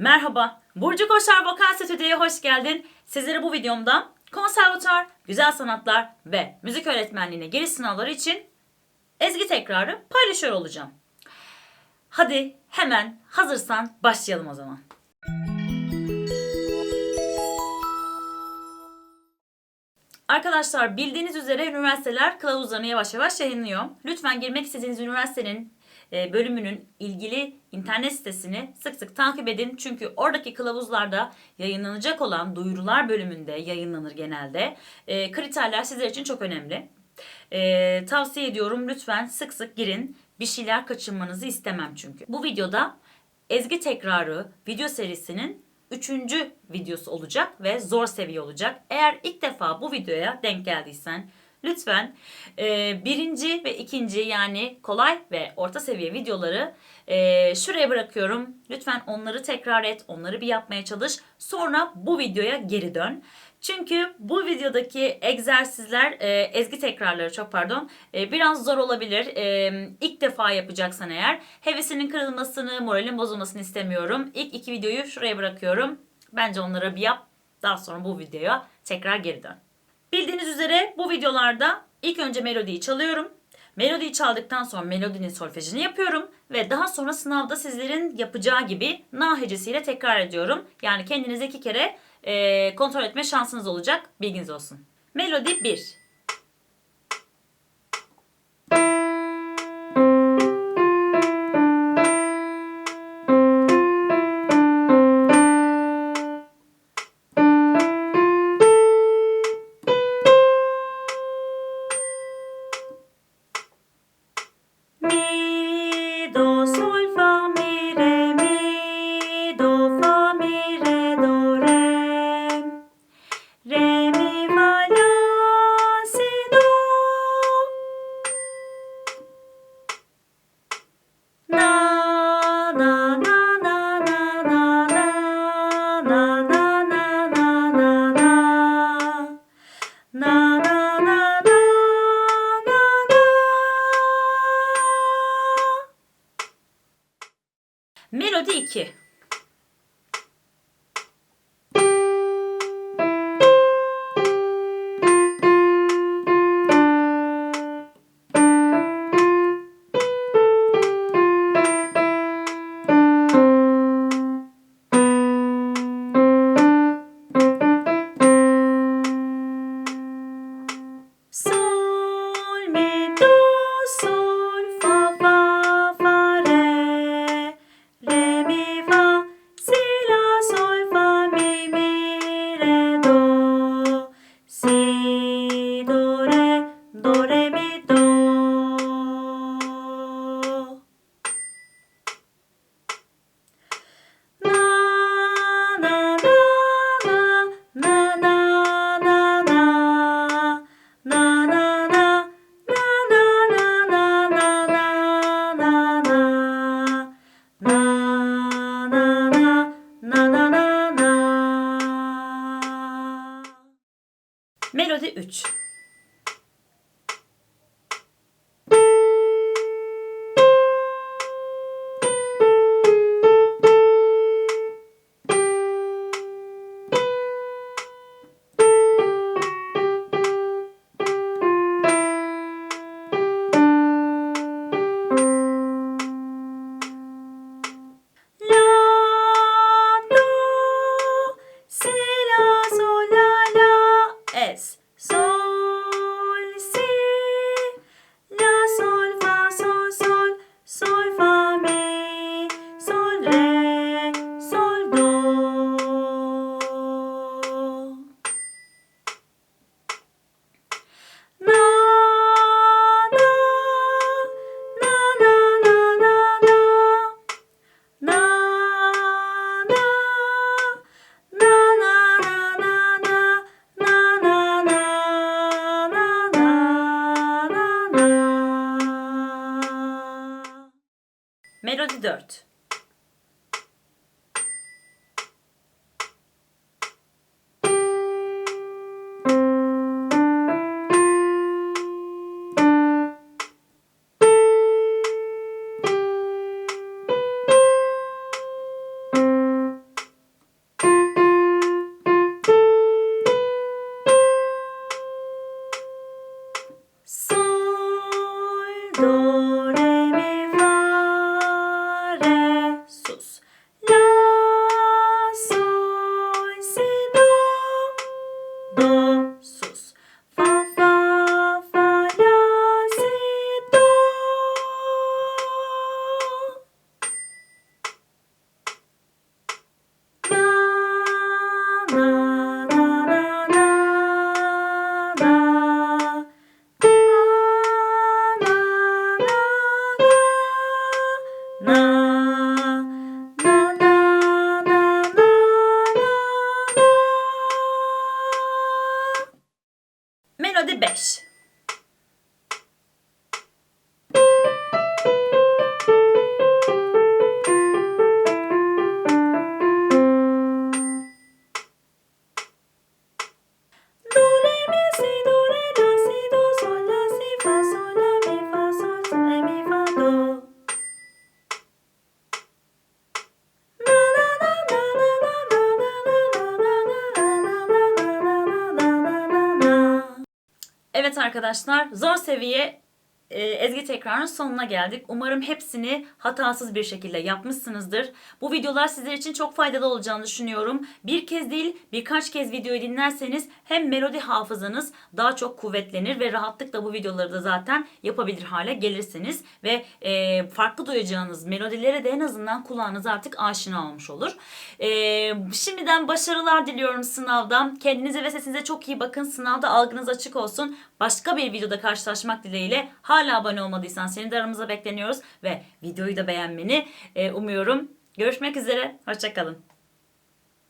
Merhaba, Burcu Koşar Vokal Stüdyo'ya hoş geldin. Sizlere bu videomda konservatuar, güzel sanatlar ve müzik öğretmenliğine giriş sınavları için ezgi tekrarı paylaşıyor olacağım. Hadi hemen hazırsan başlayalım o zaman. Arkadaşlar bildiğiniz üzere üniversiteler kılavuzlarını yavaş yavaş yayınlıyor. Lütfen girmek istediğiniz üniversitenin e, bölümünün ilgili internet sitesini sık sık takip edin. Çünkü oradaki kılavuzlarda yayınlanacak olan duyurular bölümünde yayınlanır genelde. E, kriterler sizler için çok önemli. E, tavsiye ediyorum lütfen sık sık girin. Bir şeyler kaçırmanızı istemem çünkü. Bu videoda Ezgi Tekrarı video serisinin üçüncü videosu olacak ve zor seviye olacak. Eğer ilk defa bu videoya denk geldiysen lütfen e, birinci ve ikinci yani kolay ve orta seviye videoları e, şuraya bırakıyorum. Lütfen onları tekrar et, onları bir yapmaya çalış. Sonra bu videoya geri dön. Çünkü bu videodaki egzersizler, e, ezgi tekrarları çok pardon, e, biraz zor olabilir. E, ilk defa yapacaksan eğer hevesinin kırılmasını, moralin bozulmasını istemiyorum. İlk iki videoyu şuraya bırakıyorum. Bence onları bir yap. Daha sonra bu videoya tekrar geri dön. Üzere bu videolarda ilk önce melodiyi çalıyorum. Melodiyi çaldıktan sonra melodinin solfejini yapıyorum ve daha sonra sınavda sizlerin yapacağı gibi na hecesiyle tekrar ediyorum. Yani kendinize iki kere e, kontrol etme şansınız olacak. Bilginiz olsun. Melodi 1. Melodi 2. Melodi 3 Melodi 4 arkadaşlar. Zor seviye e, ezgi tekrarının sonuna geldik. Umarım hepsini hatasız bir şekilde yapmışsınızdır. Bu videolar sizler için çok faydalı olacağını düşünüyorum. Bir kez değil birkaç kez videoyu dinlerseniz hem melodi hafızanız daha çok kuvvetlenir ve rahatlıkla bu videoları da zaten yapabilir hale gelirsiniz. Ve e, farklı duyacağınız melodilere de en azından kulağınız artık aşina olmuş olur. E, şimdiden başarılar diliyorum sınavda. Kendinize ve sesinize çok iyi bakın. Sınavda algınız açık olsun. Başka bir videoda karşılaşmak dileğiyle hala abone olmadıysan seni de aramıza bekleniyoruz ve videoyu da beğenmeni e, umuyorum. Görüşmek üzere. Hoşçakalın.